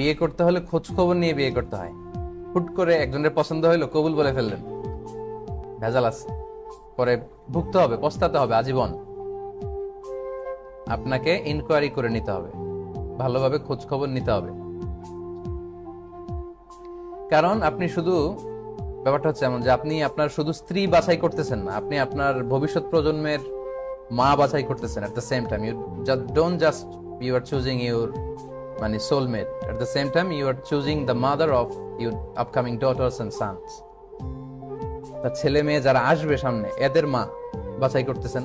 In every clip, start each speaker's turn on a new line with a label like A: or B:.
A: বিয়ে করতে হলে খোঁজ খবর নিয়ে বিয়ে করতে হয়। হুট করে একজনের পছন্দ হইল, কবুল বলে ফেললেন। ভেজাল আছে। পরে ভুগতে হবে, পস্তাতে হবে, আজীবন। আপনাকে ইনকোয়ারি করে নিতে হবে। ভালোভাবে খোঁজ খবর নিতে হবে। কারণ আপনি শুধু, ব্যাপারটা হচ্ছে এমন যে আপনি আপনার শুধু স্ত্রী বাছাই করতেছেন না, আপনি আপনার ভবিষ্যৎ প্রজন্মের মা বাছাই করতেছেন at the same time you don't just you are choosing your মানে soulmate at the same time you are choosing the mother of your upcoming daughters and sons তার ছেলে মেয়ে যারা আসবে সামনে, এদের মা বাছাই করতেছেন,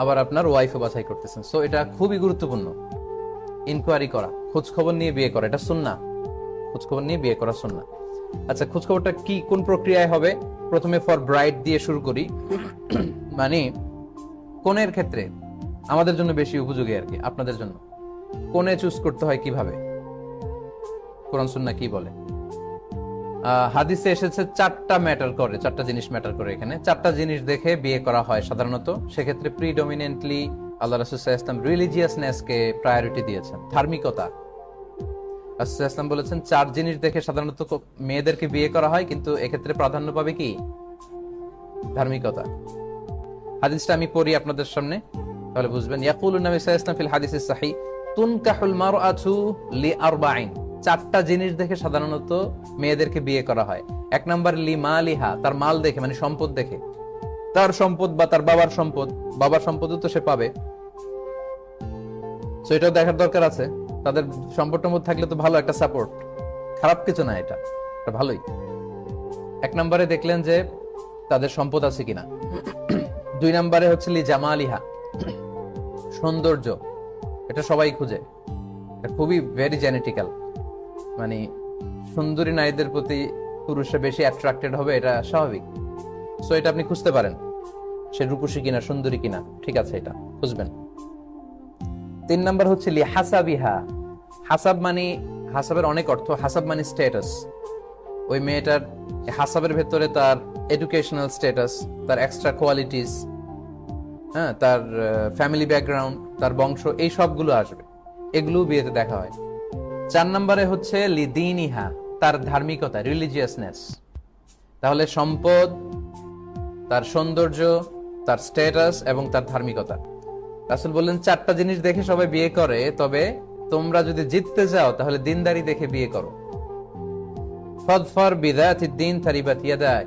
A: আবার আপনার ওয়াইফও বাছাই করতেছেন। সো এটা খুবই গুরুত্বপূর্ণ। ইনকোয়ারি করা খোঁজ খবর নিয়ে বিয়ে করা, এটা শুননা খোঁজ খবর নিয়ে বিয়ে করা শুননা আচ্ছা খোঁজ খবরটা কি, কোন প্রক্রিয়ায় হবে? প্রথমে ফর ব্রাইট দিয়ে শুরু করি। মানে কোনের ক্ষেত্রে আমাদের জন্য বেশি উপযোগী আর কি, আপনাদের জন্য। কোনে চুজ করতে হয় কীভাবে? কোরআন সুন্না কি বলে? হাদিসে এসেছে চারটা ম্যাটার করে, চারটা জিনিস ম্যাটার করে এখানে। চারটা জিনিস দেখে বিয়ে করা হয় সাধারণত। সেক্ষেত্রে প্রিডমিনেন্টলি আল্লাহ রাসুল্লাহ ইসলাম রিলিজিয়াসনেসকে প্রায়োরিটি দিয়েছেন, ধার্মিকতা। রাসুল্লাহ ইসলাম বলেছেন, চার জিনিস দেখে সাধারণত মেয়েদেরকে বিয়ে করা হয়, কিন্তু এক্ষেত্রে প্রাধান্য পাবে কি? ধার্মিকতা। হাদিসটা আমি পড়ি আপনাদের সামনে, তাহলে বুঝবেন। ইয়াকুল নবী ইসলাম ফিল হাদিস সাহি মারআতু লিআরবাইন চারটা জিনিস দেখে সাধারণত মেয়েদেরকে বিয়ে করা হয়। এক নাম্বার, লি মালিহা, তার মাল দেখে মানে সম্পদ দেখে। তার সম্পদ বা তার বাবার সম্পদ, বাবার সম্পদও তো সে পাবে। এটাও দেখার দরকার আছে। তাদের সম্পদ টম্পদ থাকলে তো ভালো একটা সাপোর্ট খারাপ কিছু না এটা। এটা ভালোই। এক নম্বরে দেখলেন যে তাদের সম্পদ আছে কিনা। দুই নম্বরে হচ্ছে লি জামা জামালিহা। সৌন্দর্য। এটা সবাই খুঁজে। এটা খুবই ভেরি জেনেটিক্যাল মানে সুন্দরী নারীদের প্রতি পুরুষরা বেশি অ্যাট্রাক্টেড হবে, এটা স্বাভাবিক। সো এটা আপনি খুঁজতে পারেন। সে রূপসী কিনা, সুন্দরী কিনা, ঠিক আছে এটা, খুঁজবেন। তিন নাম্বার হচ্ছে লি হাসাবিহা। হাসাব মানে হাসাবের অনেক অর্থ, হাসাব মানে স্ট্যাটাস ওই মেয়েটার, হাসাবের ভেতরে তার এডুকেশনাল স্ট্যাটাস তার এক্সট্রা কোয়ালিটিস হ্যাঁ তার ফ্যামিলি ব্যাকগ্রাউন্ড তার বংশ, এই সবগুলো আসবে। এগুলো বিয়েতে দেখা হয়। চার নম্বরে হচ্ছে লিদিনিহা, তার ধার্মিকতা রিলিজিয়াসনেস তাহলে সম্পদ, তার সৌন্দর্য, তার স্ট্যাটাস এবং তার ধার্মিকতা। রাসুল বললেন, চারটা জিনিস দেখে সবাই বিয়ে করে, তবে তোমরা যদি জিততে যাও তাহলে দিনদারি দেখে বিয়ে করো। ফদফর বিদায়াতি দিন তারিবাত ইয়াদাক।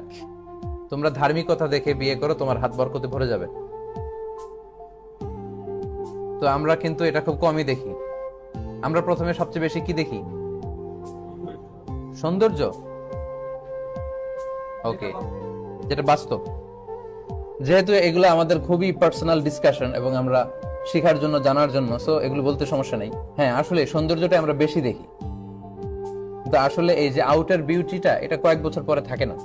A: তোমরা ধার্মিকতা দেখে বিয়ে করো, তোমার হাত বরকতে ভরে যাবে। তো আমরা কিন্তু এটা খুব কমই দেখি। আমরা প্রথমে সবচেয়ে বেশি কি দেখি? সৌন্দর্য? ওকে যেটা বাস্তব। যেহেতু এগুলো আমাদের খুবই পার্সোনাল ডিসকাশন এবং আমরা শেখার জন্য, জানার জন্য সো এগুলো বলতে সমস্যা নেই। হ্যাঁ আসলে সৌন্দর্যটা আমরা বেশি দেখি। কিন্তু আসলে এই যে আউটার বিউটিটা এটা কয়েক বছর পরে থাকে না।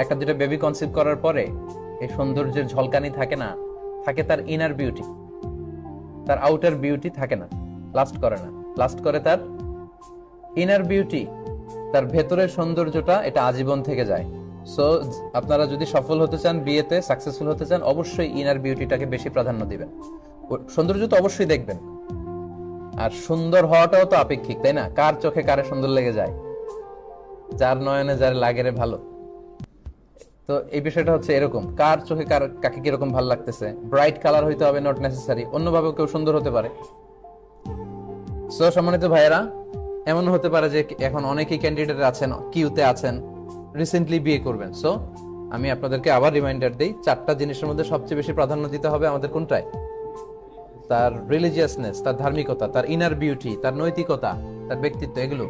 A: একটা যেটা বেবি কনসিভ করার পরে এই সৌন্দর্যের ঝলকানি থাকে না, থাকে তার ইনার বিউটি তার আউটার বিউটি থাকে না লাস্ট করে না। লাস্ট করে তার ইনার বিউটি তার ভেতরের সৌন্দর্যটা, এটা আজীবন থেকে যায়। সো আপনারা যদি সফল হতে চান, বিয়েতে সাকসেসফুল হতে চান, অবশ্যই ইনার বিউটিটাকে বেশি প্রাধান্য দিবেন। সৌন্দর্য তো অবশ্যই দেখবেন। আর সুন্দর হওয়াটাও তো আপেক্ষিক, তাই না? কার চোখে কারে সুন্দর লেগে যায়? যার নয়নে যার লাগে রে ভালো। তো এই বিষয়টা হচ্ছে এরকম। কার চোখে কার, কাকে কীরকম ভালো লাগতেছে? ব্রাইট কালার হইতে হবে নট নেসেসারি অন্যভাবেও কেউ সুন্দর হতে পারে। সো সম্মানিত ভাইয়েরা, এমন হতে পারে যে এখন অনেকেই ক্যান্ডিডেট আছেন কিউতে আছেন রিসেন্টলি বিয়ে করবেন। সো আমি আপনাদেরকে আবার রিমাইন্ডার দিই, চারটা জিনিসের মধ্যে সবচেয়ে বেশি প্রাধান্য দিতে হবে আমাদের কোনটায়? তার রিলিজিয়াসনেস তার ধার্মিকতা, তার ইনার বিউটি তার নৈতিকতা, তার ব্যক্তিত্ব, এগুলো।